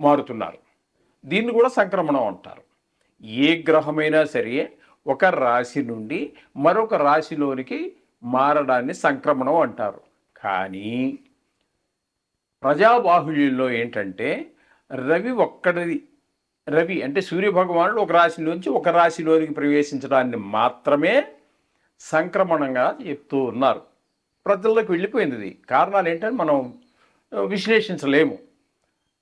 మారుతున్నారు. దీన్ని కూడా సంక్రమణం అంటారు. ఏ గ్రహమైనా సరే ఒక రాశి నుండి మరొక రాశిలోనికి మారడాన్ని సంక్రమణం అంటారు. కానీ ప్రజాబాహుళ్యంలో ఏంటంటే రవి ఒక్కడిది రవి అంటే సూర్యభగవానుడు ఒక రాశి నుంచి ఒక రాశిలోనికి ప్రవేశించడాన్ని మాత్రమే సంక్రమణంగా చెప్తూ ఉన్నారు. ప్రజల్లోకి వెళ్ళిపోయింది కారణాలు ఏంటని మనం విశ్లేషించలేము.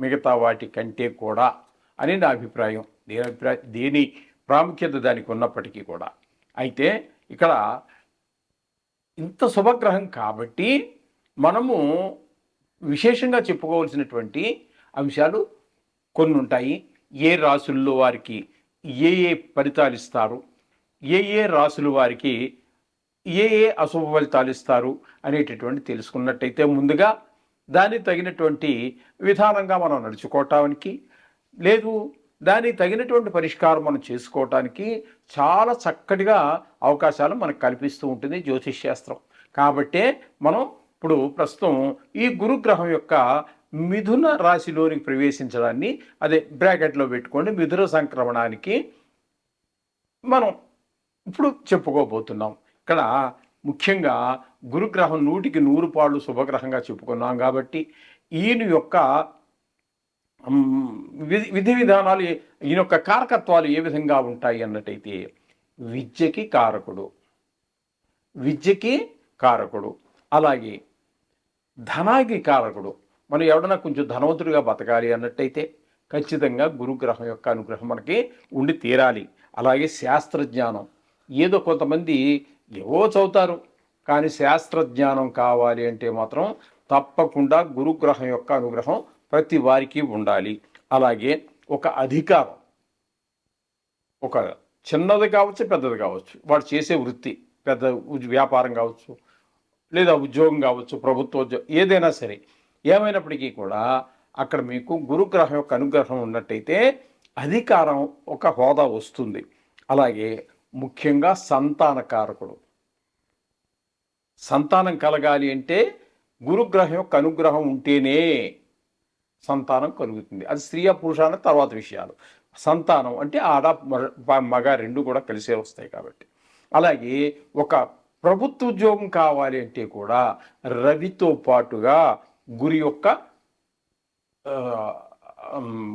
మిగతా వాటి కంటే కూడా అని నా అభిప్రాయం. దేని అభిప్రాయం దేని ప్రాముఖ్యత దానికి ఉన్నప్పటికీ కూడా. అయితే ఇక్కడ ఇంత శుభగ్రహం కాబట్టి మనము విశేషంగా చెప్పుకోవాల్సినటువంటి అంశాలు కొన్ని ఉంటాయి. ఏ రాసుల్లో వారికి ఏ ఏ ఫలితాలు ఇస్తారు? ఏ ఏ రాసులు వారికి ఏ ఏ అశుభ ఫలితాలు ఇస్తారు అనేటటువంటి తెలుసుకున్నట్టయితే ముందుగా దానికి తగినటువంటి విధానంగా మనం నడుచుకోవటానికి లేదు దానికి తగినటువంటి పరిష్కారం మనం చేసుకోవటానికి చాలా చక్కటిగా అవకాశాలు మనకు కల్పిస్తూ ఉంటుంది జ్యోతిష్ శాస్త్రం. కాబట్టే మనం ఇప్పుడు ప్రస్తుతం ఈ గురుగ్రహం యొక్క మిథున రాశిలోనికి ప్రవేశించడాన్ని అదే బ్రాకెట్లో పెట్టుకోండి మిథున సంక్రమణానికి మనం ఇప్పుడు చెప్పుకోబోతున్నాం. ఇక్కడ ముఖ్యంగా గురుగ్రహం నూటికి నూరు పాళ్ళు శుభగ్రహంగా చెప్పుకున్నాం కాబట్టి ఈయన యొక్క విధి విధి విధానాలు ఈయన యొక్క కారకత్వాలు ఏ విధంగా ఉంటాయి అన్నట్టయితే విద్యకి కారకుడు. విద్యకి కారకుడు. అలాగే ధనానికి కారకుడు. మనం ఎవడన్నా కొంచెం ధనవంతుడిగా బతకాలి అన్నట్టయితే ఖచ్చితంగా గురుగ్రహం యొక్క అనుగ్రహం మనకి ఉండి తీరాలి. అలాగే శాస్త్రజ్ఞానం. ఏదో కొంతమంది ఏవో చదువుతారు. కానీ శాస్త్రజ్ఞానం కావాలి అంటే మాత్రం తప్పకుండా గురుగ్రహం యొక్క అనుగ్రహం ప్రతి వారికి ఉండాలి. అలాగే ఒక అధికారం. ఒక చిన్నది కావచ్చు పెద్దది కావచ్చు. వాడు చేసే వృత్తి పెద్ద వ్యాపారం కావచ్చు లేదా ఉద్యోగం కావచ్చు ప్రభుత్వ ఉద్యోగం ఏదైనా సరే ఏమైనప్పటికీ కూడా అక్కడ మీకు గురుగ్రహం యొక్క అనుగ్రహం ఉన్నట్టయితే అధికారం ఒక హోదా వస్తుంది. అలాగే ముఖ్యంగా సంతానకారకుడు. సంతానం కలగాలి అంటే గురుగ్రహం యొక్క అనుగ్రహం ఉంటేనే సంతానం కలుగుతుంది. అది స్త్రీ పురుష అన్న తర్వాత విషయాలు. సంతానం అంటే ఆడ మగ- మగ రెండు కూడా కలిసే వస్తాయి కాబట్టి. అలాగే ఒక ప్రభుత్వ ఉద్యోగం కావాలి అంటే కూడా రవితో పాటుగా గురి యొక్క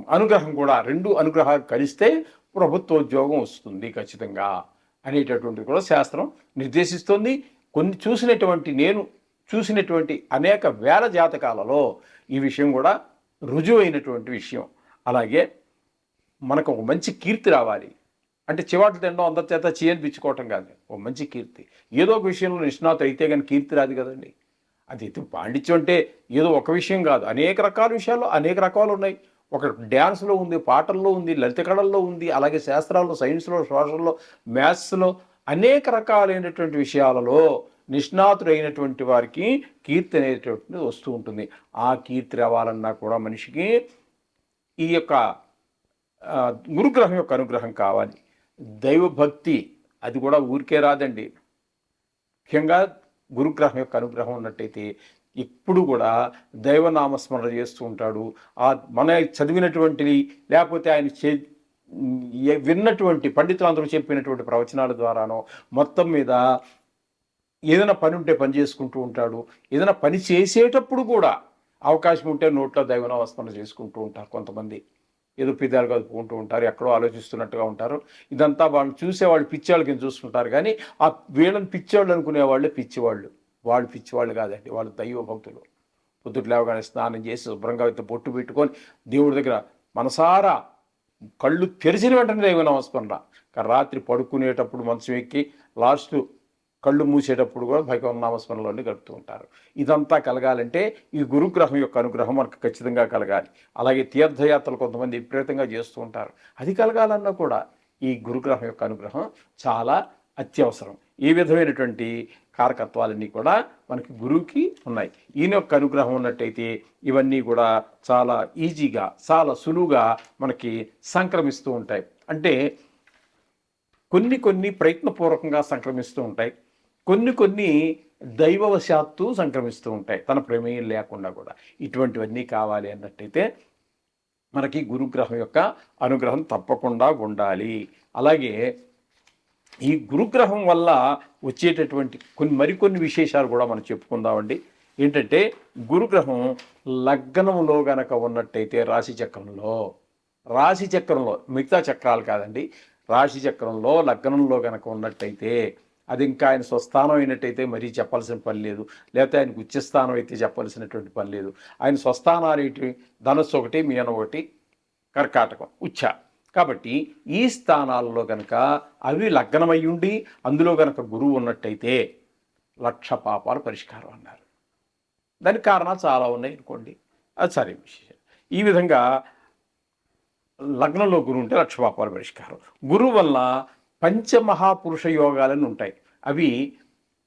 అనుగ్రహం కూడా రెండు అనుగ్రహాలు కలిస్తే ప్రభుత్వ ఉద్యోగం వస్తుంది ఖచ్చితంగా అనేటటువంటి కూడా శాస్త్రం నిర్దేశిస్తుంది. కొన్ని చూసినటువంటి నేను చూసినటువంటి అనేక వేల జాతకాలలో ఈ విషయం కూడా రుజువైనటువంటి విషయం. అలాగే మనకు ఒక మంచి కీర్తి రావాలి. అంటే చివాట్లు తినడం అందరి చేత చేయనిపించుకోవటం కాదు. ఒక మంచి కీర్తి. ఏదో ఒక విషయంలో నిష్ణాత అయితే కానీ కీర్తి రాదు కదండి. అది ఇది పాండిత్యం అంటే ఏదో ఒక విషయం కాదు. అనేక రకాల విషయాల్లో అనేక రకాలు ఉన్నాయి. ఒక డ్యాన్స్లో ఉంది పాటల్లో ఉంది లలిత కళల్లో ఉంది అలాగే శాస్త్రాల్లో సైన్స్లో సోషల్లో మ్యాథ్స్లో అనేక రకాలైనటువంటి విషయాలలో నిష్ణాతుడైనటువంటి వారికి కీర్తి అనేటటువంటిది వస్తూ ఉంటుంది. ఆ కీర్తి రావాలన్నా కూడా మనిషికి ఈ యొక్క గురుగ్రహం యొక్క అనుగ్రహం కావాలి. దైవభక్తి అది కూడా ఊరికే రాదండి. ముఖ్యంగా గురుగ్రహం యొక్క అనుగ్రహం ఉన్నట్టయితే ఎప్పుడు కూడా దైవనామస్మరణ చేస్తూ ఉంటాడు. ఆ మన చదివినటువంటివి లేకపోతే ఆయన చే విన్నటువంటి పండితులందరూ చెప్పినటువంటి ప్రవచనాల ద్వారానో మొత్తం మీద ఏదైనా పని ఉంటే పని చేసుకుంటూ ఉంటాడు. ఏదైనా పని చేసేటప్పుడు కూడా అవకాశం ఉంటే నోట్లో దైవనామస్మరణ చేసుకుంటూ ఉంటారు కొంతమంది. ఏదో పిదాలు కదుపుకుంటూ ఉంటారు ఎక్కడో ఆలోచిస్తున్నట్టుగా ఉంటారు. ఇదంతా వాళ్ళు చూసేవాళ్ళు పిచ్చేవాళ్ళ కింద చూస్తుంటారు కానీ ఆ వీళ్ళని పిచ్చేవాళ్ళు అనుకునేవాళ్ళే పిచ్చివాళ్ళు. వాళ్ళు పిచ్చివాళ్ళు కాదండి వాళ్ళు దైవ భక్తులు. పొద్దుట లేవగానే స్నానం చేసి శుభ్రంగా అయితే బొట్టు పెట్టుకొని దేవుడి దగ్గర మనసారా కళ్ళు తెరిచిన వెంటనే దైవ నమస్మరణ రా. రాత్రి పడుకునేటప్పుడు మంచం ఎక్కి లాస్ట్ కళ్ళు మూసేటప్పుడు కూడా భగవన్ నామస్మరణలోనే గడుపుతూ ఉంటారు. ఇదంతా కలగాలంటే ఈ గురుగ్రహం యొక్క అనుగ్రహం మనకు ఖచ్చితంగా కలగాలి. అలాగే తీర్థయాత్రలు కొంతమంది విపరీతంగా చేస్తూ ఉంటారు. అది కలగాలన్నా కూడా ఈ గురుగ్రహం యొక్క అనుగ్రహం చాలా అత్యవసరం. ఈ విధమైనటువంటి కారకత్వాలన్నీ కూడా మనకి గురువుకి ఉన్నాయి. ఈయన యొక్క అనుగ్రహం ఉన్నట్టయితే ఇవన్నీ కూడా చాలా ఈజీగా చాలా సులువుగా మనకి సంక్రమిస్తూ ఉంటాయి. అంటే కొన్ని కొన్ని ప్రయత్నపూర్వకంగా సంక్రమిస్తూ ఉంటాయి. కొన్ని కొన్ని దైవవశాత్తు సంక్రమిస్తూ ఉంటాయి. తన ప్రమేయం లేకుండా కూడా. ఇటువంటివన్నీ కావాలి అన్నట్టయితే మనకి గురుగ్రహం యొక్క అనుగ్రహం తప్పకుండా ఉండాలి. అలాగే ఈ గురుగ్రహం వల్ల వచ్చేటటువంటి కొన్ని మరికొన్ని విశేషాలు కూడా మనం చెప్పుకుందామండి. ఏంటంటే గురుగ్రహం లగ్నంలో గనక ఉన్నట్టయితే రాశి చక్రంలో రాశి చక్రంలో మిగతా చక్రాలు కాదండి. రాశి చక్రంలో లగ్నంలో గనక ఉన్నట్టయితే అది ఇంకా ఆయన స్వస్థానం అయినట్టయితే మరీ చెప్పాల్సిన పని లేదు. లేకపోతే ఆయనకు ఉచ్చస్థానం అయితే చెప్పాల్సినటువంటి పని లేదు. ఆయన స్వస్థానాలు ఏంటి? ధనస్సు ఒకటి మీన ఒకటి కర్కాటకం ఉచ్చ. కాబట్టి ఈ స్థానాల్లో కనుక అవి లగ్నమై ఉండి అందులో కనుక గురువు ఉన్నట్టయితే లక్ష పాపాలు పరిష్కారం అన్నారు. దానికి కారణాలు చాలా ఉన్నాయి అనుకోండి. అది సరే విశేషం. ఈ విధంగా లగ్నంలో గురువు ఉంటే లక్ష పాపాలు పరిష్కారం. గురువు వల్ల పంచమహాపురుష యోగాలని ఉంటాయి. అవి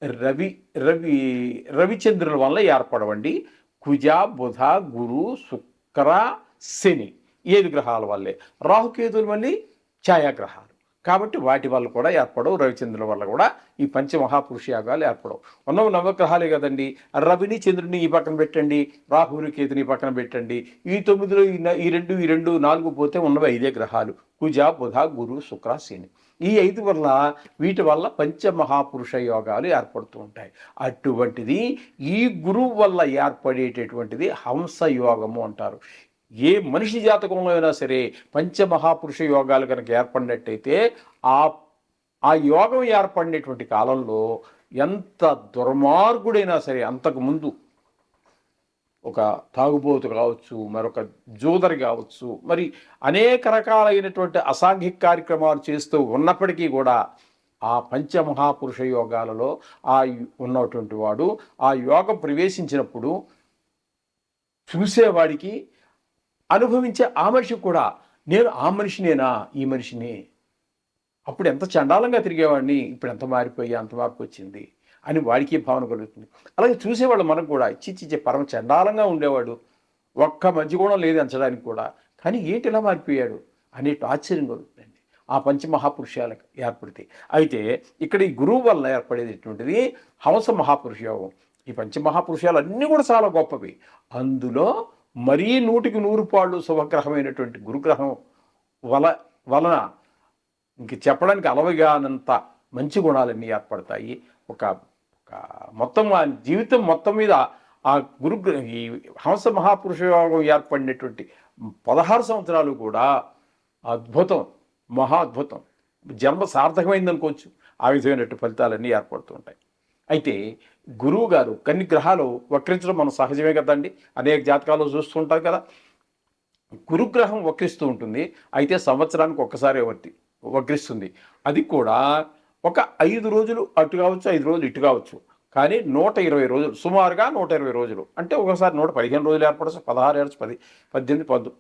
రవి రవి రవిచంద్రుల వల్ల ఏర్పడవండి. కుజ బుధ గురు శుక్ర శని. ఏడు గ్రహాల వల్లే? రాహుకేతులు మళ్ళీ ఛాయాగ్రహాలు. కాబట్టి వాటి వల్ల కూడా ఏర్పడవు రవిచంద్రుల వల్ల కూడా ఈ పంచమహాపురుష యాగాలు ఏర్పడవు. ఉన్న నవగ్రహాలే కదండి. రవిని చంద్రుని ఈ పక్కన పెట్టండి రాహుని కేతుని పక్కన పెట్టండి. ఈ తొమ్మిదిలో ఈ ఈ రెండు ఈ రెండు నాలుగు పోతే ఉన్నవి ఐదే గ్రహాలు. కుజ బుధ గురు శుక్ర శని. ఈ ఐదు వల్ల వీటి వల్ల పంచమహాపురుష యోగాలు ఏర్పడుతూ ఉంటాయి. అటువంటిది ఈ గురువు వల్ల ఏర్పడేటటువంటిది హంస యోగము అంటారు. ఏ మనిషి జాతకంలో అయినా సరే పంచమహాపురుష యోగాలు కనుక ఏర్పడినట్టయితే ఆ ఆ యోగం ఏర్పడినటువంటి కాలంలో ఎంత దుర్మార్గుడైనా సరే అంతకు ముందు ఒక తాగుబోతు కావచ్చు మరొక జూదరి కావచ్చు మరి అనేక రకాలైనటువంటి అసాంఘిక కార్యక్రమాలు చేస్తూ ఉన్నప్పటికీ కూడా ఆ పంచమహాపురుష యోగాలలో ఆ ఉన్నటువంటి వాడు ఆ యోగం ప్రవేశించినప్పుడు చూసేవాడికి అనుభవించే ఆ మనిషి కూడా నేను ఆ మనిషినేనా? ఈ మనిషిని? అప్పుడు ఎంత చండాలంగా తిరిగేవాడిని ఇప్పుడు ఎంత మారిపోయి? అంత మార్పు వచ్చింది? అని వాడికి భావన కలుగుతుంది. అలాగే చూసేవాళ్ళు మనకు కూడా చిచ్చి పరమ చండాలంగా ఉండేవాడు. ఒక్క మంచి గుణం లేదు అంచడానికి కూడా. కానీ ఏంటి ఇలా మారిపోయాడు? అనేటి ఆశ్చర్యం కలుగుతుందండి. ఆ పంచమహాపురుషాలకు ఏర్పడితే. అయితే ఇక్కడ ఈ గురువు వల్ల ఏర్పడేటటువంటిది హంస మహాపురుష యోగం ఈ పంచమహాపురుషాలు అన్నీ కూడా చాలా గొప్పవి. అందులో మరీ నూటికి నూరు పాళ్ళు శుభగ్రహమైనటువంటి గురుగ్రహం వల వలన ఇంక చెప్పడానికి అలవగానంత మంచి గుణాలన్నీ ఏర్పడతాయి? ఒక ఒక మొత్తం ఆ జీవితం మొత్తం మీద ఆ గురు ఈ హంస మహాపురుష యోగం ఏర్పడినటువంటి పదహారు సంవత్సరాలు కూడా అద్భుతం మహా అద్భుతం. జన్మ సార్థకమైంది అనుకోవచ్చు ఆ విధమైనటువంటి ఫలితాలన్నీ ఏర్పడుతూ ఉంటాయి. అయితే గురువు గారు కొన్ని గ్రహాలు వక్రించడం మనం సహజమే కదండి. అనేక జాతకాలు చూస్తుంటాం కదా. గురుగ్రహం వక్రిస్తూ ఉంటుంది. అయితే సంవత్సరానికి ఒక్కసారి వర్తి వక్రిస్తుంది. అది కూడా ఒక ఐదు రోజులు అటు కావచ్చు ఐదు రోజులు ఇటు కావచ్చు. కానీ నూట ఇరవై రోజులు సుమారుగా నూట ఇరవై రోజులు. అంటే ఒకసారి నూట పదిహేను రోజులు ఏర్పడచ్చు పదహారు ఏర్చు పది పద్దెనిమిది పద్దు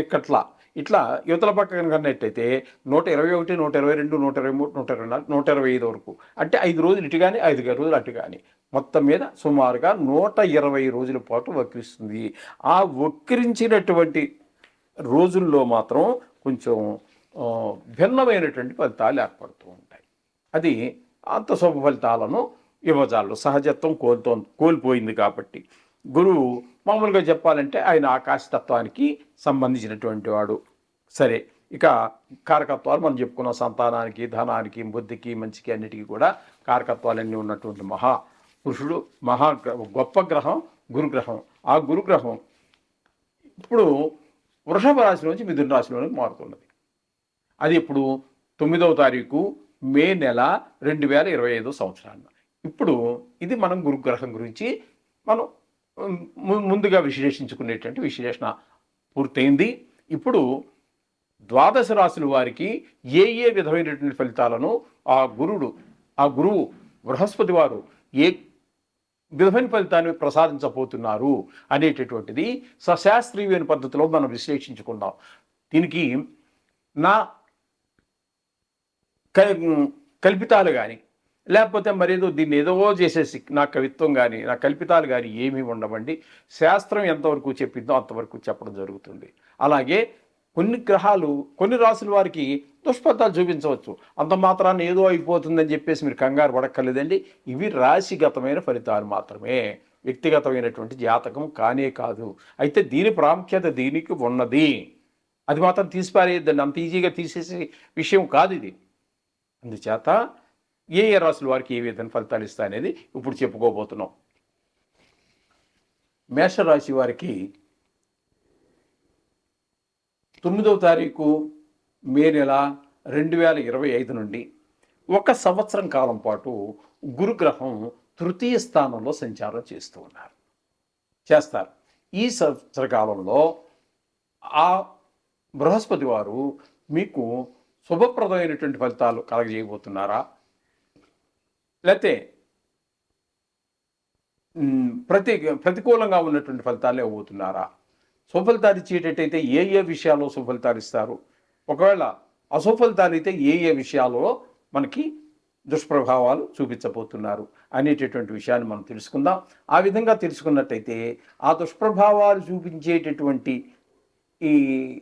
ఇక్కట్లా ఇట్లా యువతల పక్క కనుకన్నట్టయితే నూట ఇరవై ఒకటి నూట ఇరవై రెండు నూట ఇరవై మూడు నూట ఇరవై నాలుగు నూట ఇరవై ఐదు వరకు. అంటే ఐదు రోజులు ఇటు కానీ ఐదు రోజులు అటు కానీ మొత్తం మీద సుమారుగా నూట ఇరవై రోజుల పాటు వక్రిస్తుంది. ఆ వక్రించినటువంటి రోజుల్లో మాత్రం కొంచెం భిన్నమైనటువంటి ఫలితాలు ఏర్పడుతూ ఉంటాయి. అది అంత శుభ ఫలితాలను యువజాలు సహజత్వం కోల్తో కోల్పోయింది కాబట్టి. గురువు మామూలుగా చెప్పాలంటే ఆయన ఆకాశతత్వానికి సంబంధించినటువంటి వాడు. సరే ఇక కారకత్వాలు మనం చెప్పుకున్న. సంతానానికి ధనానికి బుద్ధికి మంచికి అన్నిటికీ కూడా కారకత్వాలన్నీ ఉన్నటువంటి మహా పురుషుడు మహా గొప్ప గ్రహం గురుగ్రహం. ఆ గురుగ్రహం ఇప్పుడు వృషభ రాశి నుంచి మిథున రాశిలోనికి మారుతున్నది. అది ఇప్పుడు తొమ్మిదవ తారీఖు మే నెల రెండు వేల ఇరవై ఐదో సంవత్సరాన్ని ఇప్పుడు ఇది మనం గురుగ్రహం గురించి మనం ముందుగా విశ్లేషించుకునేటువంటి విశ్లేషణ పూర్తయింది. ఇప్పుడు ద్వాదశ రాశుల వారికి ఏ ఏ విధమైనటువంటి ఫలితాలను ఆ గురుడు ఆ గురువు బృహస్పతి వారు ఏ విధమైన ఫలితాన్ని ప్రసాదించబోతున్నారు అనేటటువంటిది సశాస్త్రీయమైన పద్ధతిలో మనం విశ్లేషించుకుందాం. దీనికి నా కల్పితాలు కానీ లేకపోతే మరేదో దీన్ని ఏదో చేసేసి నా కవిత్వం కానీ నా కల్పితాలు కానీ ఏమీ ఉండవండి. శాస్త్రం ఎంతవరకు చెప్పిందో అంతవరకు చెప్పడం జరుగుతుంది. అలాగే కొన్ని గ్రహాలు కొన్ని రాసుల వారికి దుష్ఫలితాలు చూపించవచ్చు. అంత మాత్రాన్ని ఏదో అయిపోతుందని చెప్పేసి మీరు కంగారు పడక్కర్లేదండి. ఇవి రాశిగతమైన ఫలితాలు మాత్రమే. వ్యక్తిగతమైనటువంటి జాతకం కానే కాదు. అయితే దీని ప్రాముఖ్యత దీనికి ఉన్నది. అది మాత్రం తీసిపారేయద్దండి. అంత ఈజీగా తీసేసే విషయం కాదు ఇది. అందుచేత ఏ ఏ రాసుల వారికి ఏ విధంగా ఫలితాలు ఇస్తాయనేది ఇప్పుడు చెప్పుకోబోతున్నాం. మేషరాశి వారికి తొమ్మిదవ తారీఖు మే నెల రెండు వేల ఇరవై ఐదు నుండి ఒక సంవత్సరం కాలం పాటు గురుగ్రహం తృతీయ స్థానంలో సంచారం చేస్తూ ఉన్నారు. చేస్తారు. ఈ సంవత్సర కాలంలో ఆ బృహస్పతి వారు మీకు శుభప్రదమైనటువంటి ఫలితాలు కలగజేయబోతున్నారా? లేకపోతే ప్రతి ప్రతికూలంగా ఉన్నటువంటి ఫలితాలే అవుతున్నారా సుఫలితాలు ఇచ్చేటట్టయితే ఏ ఏ విషయాల్లో సుఫలితాలు ఇస్తారు ఒకవేళ అసుఫలితాలు ఏ ఏ విషయాలలో మనకి దుష్ప్రభావాలు చూపించబోతున్నారు అనేటటువంటి విషయాన్ని మనం తెలుసుకుందాం. ఆ విధంగా తెలుసుకున్నట్టయితే ఆ దుష్ప్రభావాలు చూపించేటటువంటి ఈ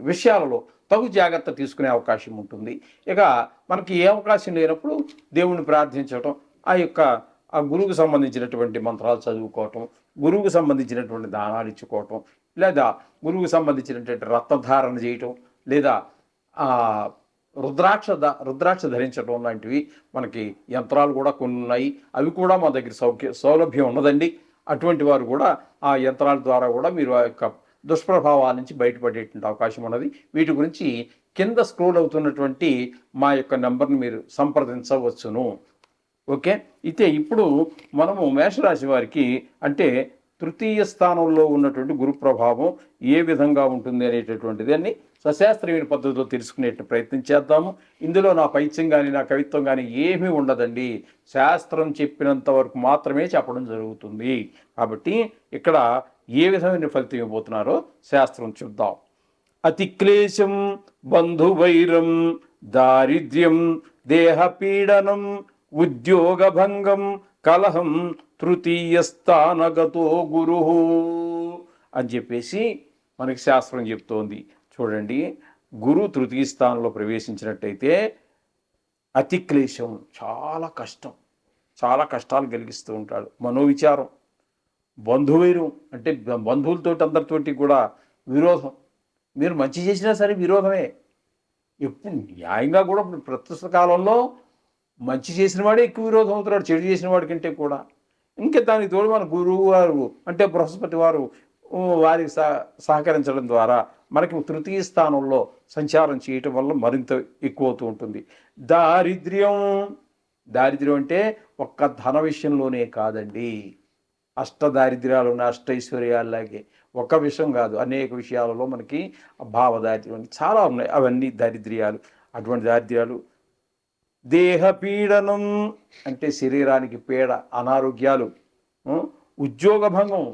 విషయాలలో తగు జాగ్రత్త తీసుకునే అవకాశం ఉంటుంది. ఇక మనకి ఏ అవకాశం లేనప్పుడు దేవుణ్ణి ప్రార్థించడం ఆ యొక్క ఆ గురువుకు సంబంధించినటువంటి మంత్రాలు చదువుకోవటం గురువుకు సంబంధించినటువంటి దానాలు ఇచ్చుకోవటం లేదా గురువుకు సంబంధించినటువంటి రత్నధారణ చేయటం లేదా రుద్రాక్ష రుద్రాక్ష ధరించడం లాంటివి మనకి యంత్రాలు కూడా కొన్ని ఉన్నాయి అవి కూడా మా దగ్గర సౌఖ్య సౌలభ్యం ఉన్నదండి. అటువంటి వారు కూడా ఆ యంత్రాల ద్వారా కూడా మీరు ఆ యొక్క దుష్ప్రభావాల నుంచి బయటపడేటువంటి అవకాశం ఉన్నది. వీటి గురించి కింద స్క్రోల్ అవుతున్నటువంటి మా యొక్క నెంబర్ని మీరు సంప్రదించవచ్చును. ఓకే? అయితే ఇప్పుడు మనము మేషరాశి వారికి అంటే తృతీయ స్థానంలో ఉన్నటువంటి గురు ప్రభావం ఏ విధంగా ఉంటుంది అనేటటువంటి దాన్ని సశాస్త్రమైన పద్ధతిలో తెలుసుకునే ప్రయత్నం చేద్దాము. ఇందులో నా పైత్యం కానీ నా కవిత్వం కానీ ఏమీ ఉండదండి. శాస్త్రం చెప్పినంత వరకు మాత్రమే చెప్పడం జరుగుతుంది. కాబట్టి ఇక్కడ ఏ విధమైన ఫలితం ఇవ్వబోతున్నారో శాస్త్రం చూద్దాం. అతిక్లేశం బంధువైరం దారిద్ర్యం దేహపీడనం ఉద్యోగభంగం కలహం తృతీయ స్థానగతో గురు అని చెప్పేసి మనకి శాస్త్రం చెప్తోంది. చూడండి గురు తృతీయ స్థానంలో ప్రవేశించినట్టయితే అతిక్లేశం చాలా కష్టం చాలా కష్టాలు కలిగిస్తూ ఉంటాడు. మనోవిచారం బంధువైరం అంటే బంధువులతో అందరితోటి కూడా విరోధం. మీరు మంచి చేసినా సరే విరోధమే. ఎప్పుడు న్యాయంగా కూడా ఇప్పుడు ప్రస్తుత కాలంలో మంచి చేసిన వాడే ఎక్కువ విరోధం అవుతున్నాడు చెడు చేసిన వాడి కంటే కూడా. ఇంకా దానికి తోడు మన గురువు వారు అంటే బృహస్పతి వారు వారికి సహ సహకరించడం ద్వారా మనకి తృతీయ స్థానంలో సంచారం చేయటం వల్ల మరింత ఎక్కువ అవుతూ ఉంటుంది. దారిద్ర్యం దారిద్ర్యం అంటే ఒక్క ధన విషయంలోనే కాదండి. అష్ట దారిద్ర్యాలు ఉన్న అష్టైశ్వర్యాల్లాగే ఒక విషయం కాదు అనేక విషయాలలో మనకి భావ దారిద్ర్యం చాలా ఉన్నాయి. అవన్నీ దారిద్ర్యాలు. అటువంటి దారిద్ర్యాలు దేహపీడనం అంటే శరీరానికి పీడ అనారోగ్యాలు ఉద్యోగ భంగం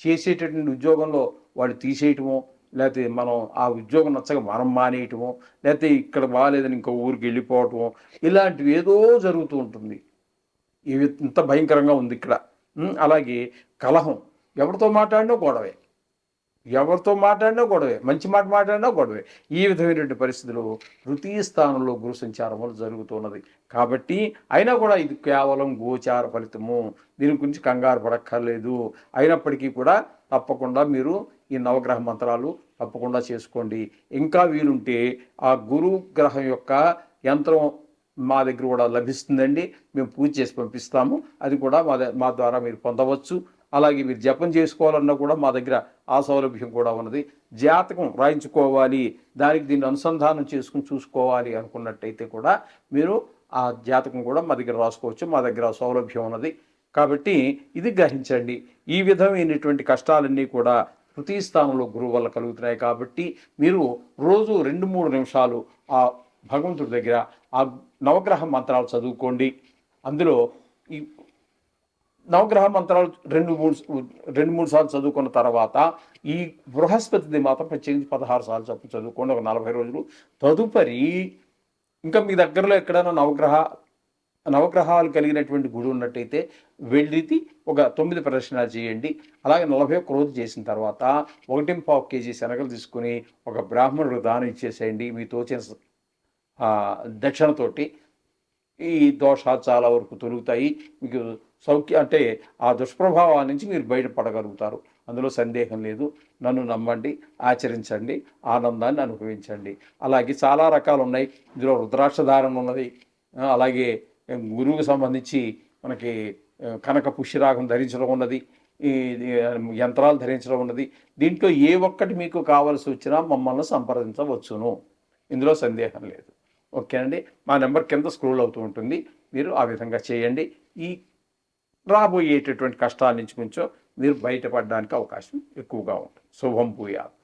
చేసేటటువంటి ఉద్యోగంలో వాళ్ళు తీసేయటమో లేకపోతే మనం ఆ ఉద్యోగం నచ్చక మనం మానేయటమో లేకపోతే ఇక్కడ బాగాలేదని ఇంకో ఊరికి వెళ్ళిపోవటము ఇలాంటివి ఏదో జరుగుతూ ఉంటుంది. ఇవి ఇంత భయంకరంగా ఉంది ఇక్కడ. అలాగే కలహం. ఎవరితో మాట్లాడినా గొడవే. ఎవరితో మాట్లాడినా గొడవే మంచి మాట మాట్లాడినా గొడవే. ఈ విధమైనటువంటి పరిస్థితులు తృతీయ స్థానంలో గురు సంచారం వల్ల జరుగుతున్నది. కాబట్టి అయినా కూడా ఇది కేవలం గోచార ఫలితము. దీని గురించి కంగారు పడక్కర్లేదు. అయినప్పటికీ కూడా తప్పకుండా మీరు ఈ నవగ్రహ మంత్రాలు తప్పకుండా చేసుకోండి. ఇంకా వీలుంటే ఆ గురు గ్రహం యొక్క యంత్రం మా దగ్గర కూడా లభిస్తుందండి. మేము పూజ చేసి పంపిస్తాము. అది కూడా మా ద- మా ద్వారా మీరు పొందవచ్చు. అలాగే మీరు జపం చేసుకోవాలన్నా కూడా మా దగ్గర ఆ సౌలభ్యం కూడా ఉన్నది. జాతకం రాయించుకోవాలి. దానికి దీన్ని అనుసంధానం చేసుకుని చూసుకోవాలి అనుకున్నట్టయితే కూడా మీరు ఆ జాతకం కూడా మా దగ్గర రాసుకోవచ్చు. మా దగ్గర సౌలభ్యం ఉన్నది. కాబట్టి ఇది గ్రహించండి. ఈ విధమైనటువంటి కష్టాలన్నీ కూడా తృతీయ స్థానంలో గురువు వల్ల కలుగుతున్నాయి కాబట్టి మీరు రోజు రెండు మూడు నిమిషాలు ఆ భగవంతుడి దగ్గర ఆ నవగ్రహ మంత్రాలు చదువుకోండి. అందులో ఈ నవగ్రహ మంత్రాలు రెండు మూడు రెండు మూడు సార్లు చదువుకున్న తర్వాత ఈ బృహస్పతిది మాత్రం ప్రత్యేకించి పదహారు సార్లు చదువు చదువుకోండి ఒక నలభై రోజులు. తదుపరి ఇంకా మీ దగ్గరలో ఎక్కడైనా నవగ్రహ నవగ్రహాలు కలిగినటువంటి గుడి ఉన్నట్టయితే వెళ్ళి ఒక తొమ్మిది ప్రదర్శనలు చేయండి. అలాగే నలభై ఒక్క రోజు చేసిన తర్వాత ఒకటి పావు కేజీ శనగలు తీసుకుని ఒక బ్రాహ్మణుడు దానం ఇచ్చేసేయండి. మీ తోచిన దక్షిణతోటి ఈ దోషాలు చాలా వరకు తొలుగుతాయి. మీకు సౌఖ్య అంటే ఆ దుష్ప్రభావాల నుంచి మీరు బయటపడగలుగుతారు. అందులో సందేహం లేదు. నన్ను నమ్మండి ఆచరించండి ఆనందాన్ని అనుభవించండి. అలాగే చాలా రకాలు ఉన్నాయి. ఇందులో రుద్రాక్ష ధారణ ఉన్నది. అలాగే గురువుకి గురువుకు సంబంధించి మనకి కనక పుష్యరాగం ధరించడం ఉన్నది. ఈ, యంత్రాలు ధరించడం ఉన్నది. దీంట్లో ఏ ఒక్కటి మీకు కావలసి వచ్చినా మమ్మల్ని సంప్రదించవచ్చును. ఇందులో సందేహం లేదు. ఓకేనండి మా నెంబర్ కింద స్క్రోల్ అవుతూ ఉంటుంది. మీరు ఆ విధంగా చేయండి. ఈ రాబోయేటటువంటి కష్టాల నుంచి కొంచెం మీరు బయటపడడానికి అవకాశం ఎక్కువగా ఉంటుంది. శుభం భూయాత్.